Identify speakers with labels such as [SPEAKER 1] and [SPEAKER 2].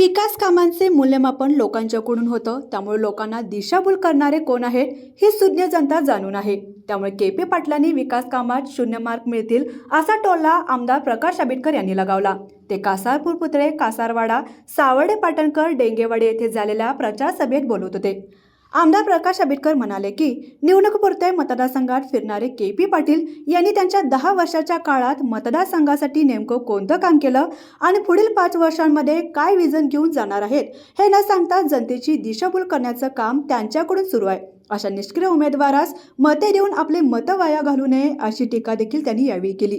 [SPEAKER 1] विकास कामांचे मूल्यमापन लोकांच्याकडून होतं. त्यामुळे लोकांना दिशाभूल करणारे कोण आहेत ही सुज्ञ जनता जाणून आहे. त्यामुळे के पी पाटलांनी विकास कामात शून्य मार्क मिळतील असा टोला आमदार प्रकाश आंबेडकर यांनी लगावला. ते कासारपूर पुतळे कासारवाडा सावर्डे पाटणकर डेंगेवाडी येथे झालेल्या प्रचार सभेत बोलत होते. आमदार प्रकाश आंबेडकर म्हणाले की निवडणुकीपुरते मतदारसंघात फिरणारे के पी पाटील यांनी त्यांच्या दहा वर्षाच्या काळात मतदारसंघासाठी नेमकं कोणतं काम केलं आणि पुढील पाच वर्षांमध्ये काय विजन घेऊन जाणार आहेत हे न सांगता जनतेची दिशाभूल करण्याचं काम त्यांच्याकडून सुरू आहे. अशा निष्क्रिय उमेदवारास मते देऊन आपले मतं वाया घालू नये अशी टीका देखील त्यांनी यावेळी केली.